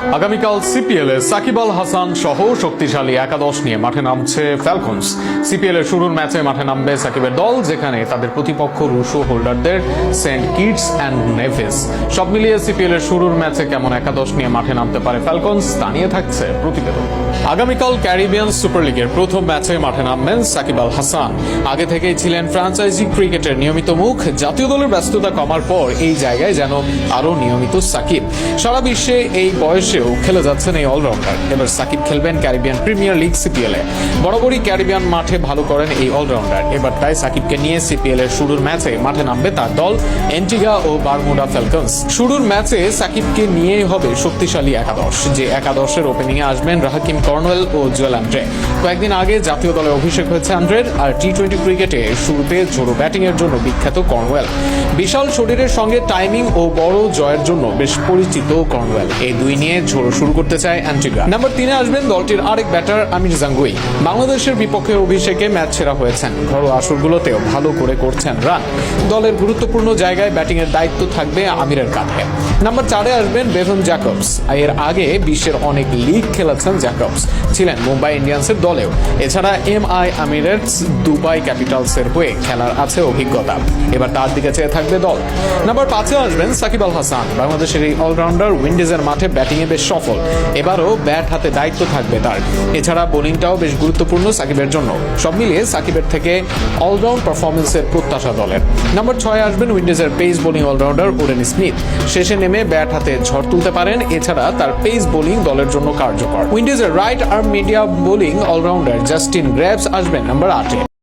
আগামীকাল সিপিএল এ সাকিব আল হাসান সহ শক্তিশালী একাদশ নিয়ে মাঠে নামছে ফ্যালকনস সিপিএল এর শুরুর ম্যাচে মাঠে নামবে সাকিবের দল, যেখানে তাদের প্রতিপক্ষ রুশো হোল্ডারদের সেন্ট কিটস অ্যান্ড নেভিস। সব মিলিয়ে সিপিএল এর শুরুর ম্যাচে কেমন একাদশ নিয়ে মাঠে নামতে পারে ফ্যালকনস তা নিয়ে থাকছে প্রতিবেদন। আগামীকাল ক্যারিবিয়ান সুপার লিগের প্রথম ম্যাচে মাঠে নামবেন সাকিব আল হাসান। আগে থেকেই ছিলেন ফ্রাঞ্চাইজি ক্রিকেটের নিয়মিত মুখ। জাতীয় দলের ব্যস্ততা কমার পর এই জায়গায় যেন আরও নিয়মিত সাকিব। সারা বিশ্বে এই বয়সেও খেলে যাচ্ছেন এই অলরাউন্ডার। এবার সাকিব খেলবেন ক্যারিবিয়ান প্রিমিয়ার লিগ সিপিএল। এ বরাবরই ক্যারিবিয়ান মাঠে ভালো করেন এই অলরাউন্ডার। এবার তাই সাকিবকে নিয়ে সিপিএল এর শুরুর ম্যাচে মাঠে নামবে তার দল এন্টিগা ও বারমুডা ফ্যালকনস। শুরুর ম্যাচে সাকিবকে নিয়েই হবে শক্তিশালী একাদশ, যে একাদশের ওপেনিং এ আসবেন রাহাকিম কর্নওয়েল ও জুয়েল আন্ড্রে কয়েকদিন আগে জাতীয় দলে অভিষেক হয়েছে আন্ড্রের আর টি টোয়েন্টি ক্রিকেটে শুরুতে ঝোড়ো ব্যাটিং এর জন্য বিখ্যাত কর্নওয়েল। বিশাল শরীরের সঙ্গে টাইমিং ও বড় জয়ের জন্য বেশ পরিচিত কর্নওয়েল। এই দুই নিয়ে ঝোড়ো শুরু করতে চায় অ্যান্টিগা নাম্বার তিনে আসবেন দলটির আরেক ব্যাটার আমির জাঙ্গুই। বাংলাদেশের বিপক্ষে অভিষেকে ম্যাচ সেরা হয়েছেন। ঘরোয়া আসরগুলোতেও ভালো করে করছেন রান। দলের গুরুত্বপূর্ণ জায়গায় ব্যাটিং এর দায়িত্ব থাকবে আমিরের কাঁধে। নাম্বার চারে আসবেন বেভন জ্যাকবস। এর আগে বিশ্বের অনেক লিগ খেলেছেন জ্যাকবস। ছিলেন মুম্বাই ইন্ডিয়ান্সের দলেও। এছাড়া এম আই আমিরেটস দুবাই ক্যাপিটালসের হয়ে খেলার আছে অভিজ্ঞতা। এবার তার দিকে চেয়ে থাকবে দল। নাম্বার পাঁচে আসবেন সাকিব আল হাসান। বাংলাদেশের এই অলরাউন্ডার উইন্ডিজের মাঠে ব্যাটিংয়ে বেশ সফল। এবারও ব্যাট হাতে দায়িত্ব থাকবে তার। এছাড়া বোলিংটাও বেশ গুরুত্বপূর্ণ সাকিবের জন্য। সব মিলিয়ে সাকিবের থেকে অলরাউন্ড পারফরমেন্সের প্রত্যাশা দলের। নাম্বার ছয় আসবেন উইন্ডিজের pace bowling allrounder Odean Smith. শেষে নেমে ব্যাট হাতে ঝড় তুলতে পারেন, এছাড়া তার পেস বোলিং দলের জন্য কার্যকর। উইন্ডিজের right arm medium bowling allrounder Justin Greaves আসবেন নাম্বার আটে।